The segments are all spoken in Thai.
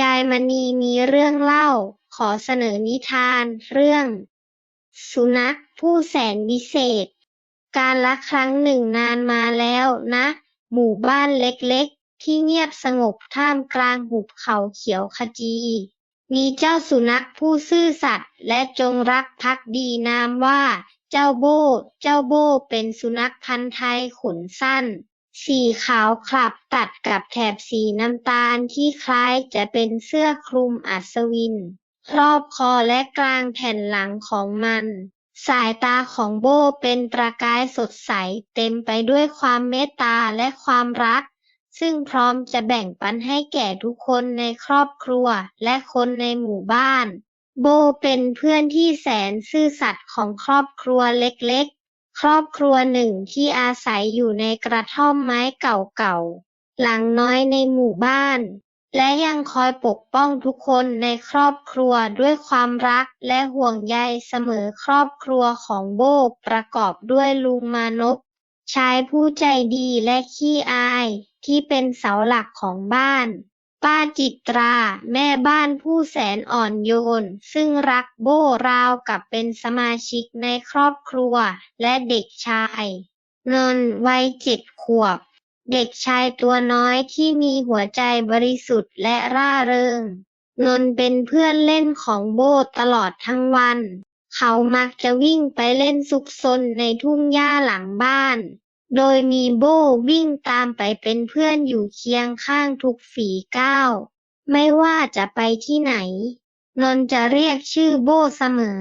ยายมณีมีเรื่องเล่า ขอเสนอนิทานเรื่อง สุนัขผู้แสนวิเศษ การละครั้งหนึ่งนานมาแล้วนะ หมู่บ้านเล็กๆ ที่เงียบสงบท่ามกลางหุบเขาเขียวขจี มีเจ้าสุนัขผู้ซื่อสัตย์และจงรักภักดีนามว่า เจ้าโบ้เจ้าโบ้เป็นสุนัขพันธุ์ไทยขนสั้น สีขาวคลับตัดกับแถบสีน้ำตาลที่คล้ายจะเป็นเสื้อคลุมอัศวิน รอบคอและกลางแผ่นหลังของมัน สายตาของโบเป็นประกายสดใสเต็มไปด้วยความเมตตาและความรัก ซึ่งพร้อมจะแบ่งปันให้แก่ทุกคนในครอบครัวและคนในหมู่บ้าน โบเป็นเพื่อนที่แสนซื่อสัตย์ของครอบครัวเล็ก ครอบครัวหนึ่งที่อาศัยอยู่ในกระท่อมไม้เก่าๆ หลังน้อยในหมู่บ้าน และยังคอยปกป้องทุกคนในครอบครัวด้วยความรักและห่วงใยเสมอครอบครัวของโบประกอบด้วยลุงมานพชายผู้ใจดีและขี้อายที่เป็นเสาหลักของบ้าน ป้าจิตรา แม่บ้านผู้แสนอ่อนโยน ซึ่งรักโบ้ราวกับเป็นสมาชิกในครอบครัว และเด็กชายนนท์วัยเจ็ดขวบ เด็กชายตัวน้อยที่มีหัวใจบริสุทธิ์และร่าเริงนนท์เป็นเพื่อนเล่นของโบ้ตลอดทั้งวัน เขามักจะวิ่งไปเล่นซุกซนในทุ่งหญ้าหลังบ้าน โดยมีโบ้วิ่งตามไปเป็นเพื่อนอยู่เคียงข้างทุกฝีก้าว ไม่ว่าจะไปที่ไหน นนจะเรียกชื่อโบ้เสมอ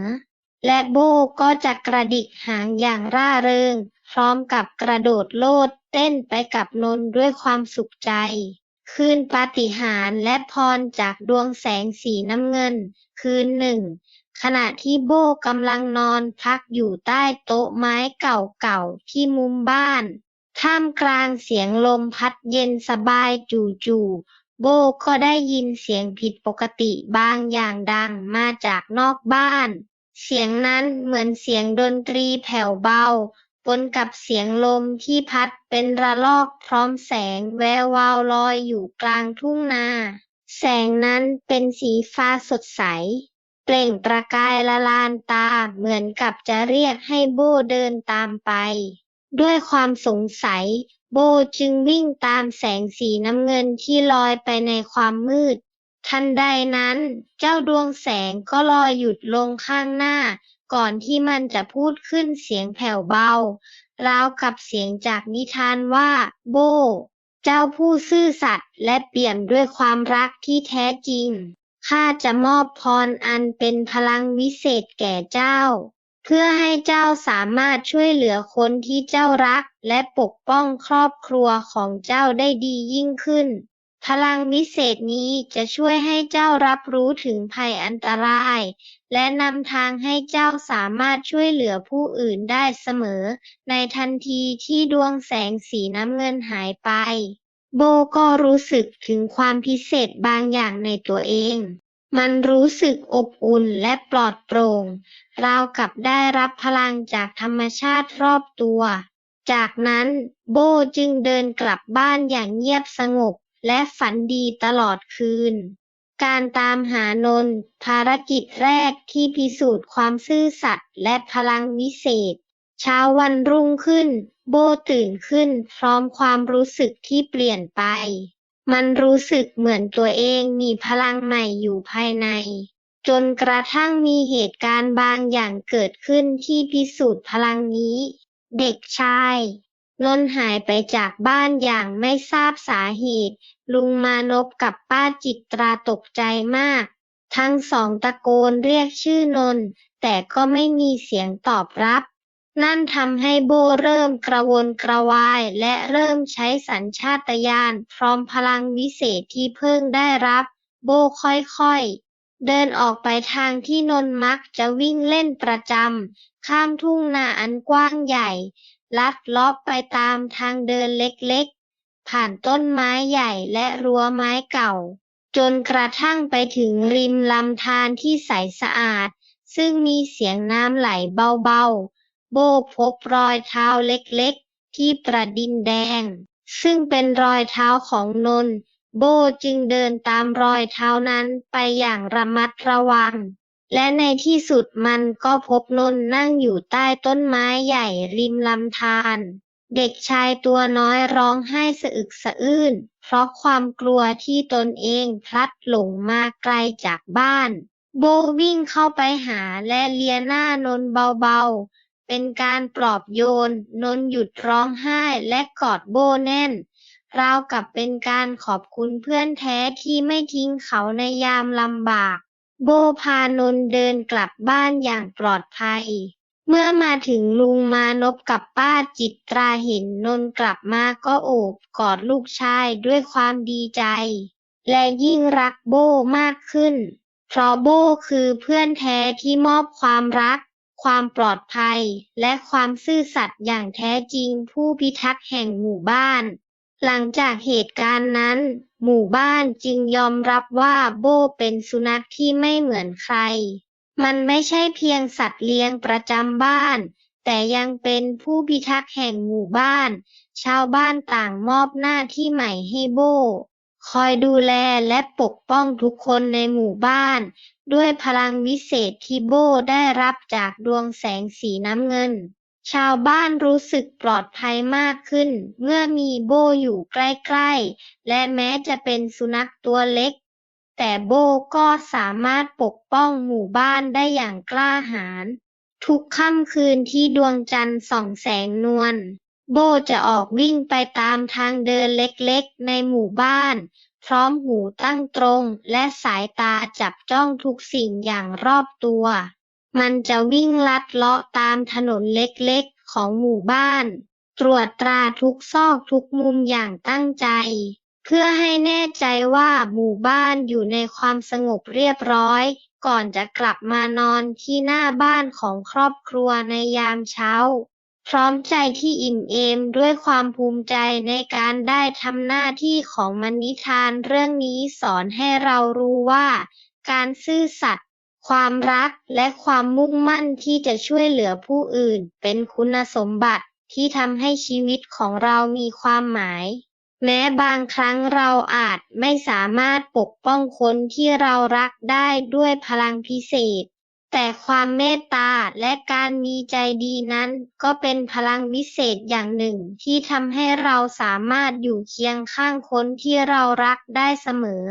และโบ้ก็จะกระดิกหางอย่างร่าเริง พร้อมกับกระโดดโลดเต้นไปกับนนด้วยความสุขใจ คืนปาฏิหาริย์และพรจากดวงแสงสีน้ำเงิน คืนหนึ่ง ขณะที่โบกำลังนอนพักอยู่ใต้โต๊ะไม้เก่าๆที่มุมบ้าน ท่ามกลางเสียงลมพัดเย็นสบายจู่ๆโบก็ได้ยินเสียงผิดปกติบางอย่างดังมาจากนอกบ้าน เสียงนั้นเหมือนเสียงดนตรีแผ่วเบา ปนกับเสียงลมที่พัดเป็นระลอกพร้อมแสงแวววาวลอยอยู่กลางทุ่งนา แสงนั้นเป็นสีฟ้าสดใส เปล่งประกายละลานตาเหมือนกับจะเรียกให้โบเดินตามไป ด้วยความสงสัย โบจึงวิ่งตามแสงสีน้ำเงินที่ลอยไปในความมืด ทันใดนั้น เจ้าดวงแสงก็ลอยหยุดลงข้างหน้า ก่อนที่มันจะพูดขึ้นเสียงแผ่วเบาราวกับเสียงจากนิทานว่า โบเจ้าผู้ซื่อสัตย์และเปี่ยมด้วยความรักที่แท้จริง ข้าจะมอบพรอันเป็นพลังวิเศษแก่เจ้า เพื่อให้เจ้าสามารถช่วยเหลือคนที่เจ้ารัก และปกป้องครอบครัวของเจ้าได้ดียิ่งขึ้น พลังวิเศษนี้จะช่วยให้เจ้ารับรู้ถึงภัยอันตราย และนำทางให้เจ้าสามารถช่วยเหลือผู้อื่นได้เสมอ ในทันทีที่ดวงแสงสีน้ำเงินหายไป โบก็รู้สึกถึงความพิเศษบางอย่างในตัวเอง มันรู้สึกอบอุ่นและปลอดโปร่ง ราวกับได้รับพลังจากธรรมชาติรอบตัว จากนั้นโบจึงเดินกลับบ้านอย่างเงียบสงบ และฝันดีตลอดคืน การตามหานนท์ภารกิจแรกที่พิสูจน์ความซื่อสัตย์และพลังวิเศษ เช้าวันรุ่งขึ้น โบตื่นขึ้นพร้อมความรู้สึกที่เปลี่ยนไป มันรู้สึกเหมือนตัวเองมีพลังใหม่อยู่ภายใน จนกระทั่งมีเหตุการณ์บางอย่างเกิดขึ้นที่พิสูจน์พลังนี้ เด็กชาย นนหายไปจากบ้านอย่างไม่ทราบสาเหตุ ลุงมานพกับป้าจิตราตกใจมาก ทั้งสองตะโกนเรียกชื่อนน แต่ก็ไม่มีเสียงตอบรับ นั่นทำให้โบเริ่มกระวนกระวายและเริ่มใช้สัญชาตญาณพร้อมพลังวิเศษที่เพิ่งได้รับ โบค่อยๆเดินออกไปทางที่นนมักจะวิ่งเล่นประจำ ข้ามทุ่งนาอันกว้างใหญ่ ลัดเลาะไปตามทางเดินเล็กๆ ผ่านต้นไม้ใหญ่และรั้วไม้เก่า จนกระทั่งไปถึงริมลำธารที่ใสสะอาด ซึ่งมีเสียงน้ำไหลเบาๆ โบพบรอยเท้าเล็กๆ ที่ประดินแดง ซึ่งเป็นรอยเท้าของนนท์โบจึงเดินตามรอยเท้านั้นไปอย่างระมัดระวัง และในที่สุดมันก็พบนน์นั่งอยู่ใต้ต้นไม้ใหญ่ริมลำธารเด็กชายตัวน้อยร้องไห้สะอึกสะอื้น เพราะความกลัวที่ตนเองพลัดหลงมาไกลจากบ้าน โบวิ่งเข้าไปหาและเลียหน้านน์เบาๆ เป็นการปลอบโยน นน์หยุดร้องไห้และกอดโบแน่น ราวกับเป็นการขอบคุณเพื่อนแท้ที่ไม่ทิ้งเขาในยามลำบาก โบพานนท์เดินกลับบ้านอย่างปลอดภัย เมื่อมาถึงลุงมานพกับป้าจิตราเห็นนนท์กลับมาก็โอบกอดลูกชายด้วยความดีใจ และยิ่งรักโบมากขึ้น เพราะโบคือเพื่อนแท้ที่มอบความรัก ความปลอดภัย และความซื่อสัตย์อย่างแท้จริงผู้พิทักษ์แห่งหมู่บ้าน หลังจากเหตุการณ์นั้น หมู่บ้านจึงยอมรับว่าโบเป็นสุนัขที่ไม่เหมือนใคร มันไม่ใช่เพียงสัตว์เลี้ยงประจำบ้าน แต่ยังเป็นผู้พิทักษ์แห่งหมู่บ้าน ชาวบ้านต่างมอบหน้าที่ใหม่ให้โบคอยดูแลและปกป้องทุกคนในหมู่บ้าน ด้วยพลังวิเศษที่โบได้รับจากดวงแสงสีน้ำเงิน ชาวบ้านรู้สึกปลอดภัยมากขึ้น เมื่อมีโบอยู่ใกล้ ๆ และแม้จะเป็นสุนัขตัวเล็ก แต่โบก็สามารถปกป้องหมู่บ้านได้อย่างกล้าหาญทุกค่ำคืนที่ดวงจันทร์ส่องแสงนวลโบจะออกวิ่งไปตามทางเดินเล็กๆ ในหมู่บ้าน พร้อมหูตั้งตรงและสายตาจับจ้องทุกสิ่งอย่างรอบตัว มันจะวิ่งลัดเลาะตามถนนเล็กๆ ของหมู่บ้าน ตรวจตราทุกซอกทุกมุมอย่างตั้งใจ เพื่อให้แน่ใจว่าหมู่บ้านอยู่ในความสงบเรียบร้อย ก่อนจะกลับมานอนที่หน้าบ้านของครอบครัวในยามเช้า พร้อมใจที่อิ่มเอมด้วยความภูมิใจในการได้ทำหน้าที่ของมนิทานเรื่องนี้สอนให้เรารู้ว่า การซื่อสัตย์ ความรัก และความมุ่งมั่นที่จะช่วยเหลือผู้อื่น เป็นคุณสมบัติที่ทำให้ชีวิตของเรามีความหมาย แม้บางครั้งเราอาจไม่สามารถปกป้องคนที่เรารักได้ด้วยพลังพิเศษ แต่ความเมตตาและการมีใจดีนั้น ก็เป็นพลังวิเศษอย่างหนึ่งที่ทำให้เราสามารถอยู่เคียงข้างคนที่เรารักได้เสมอ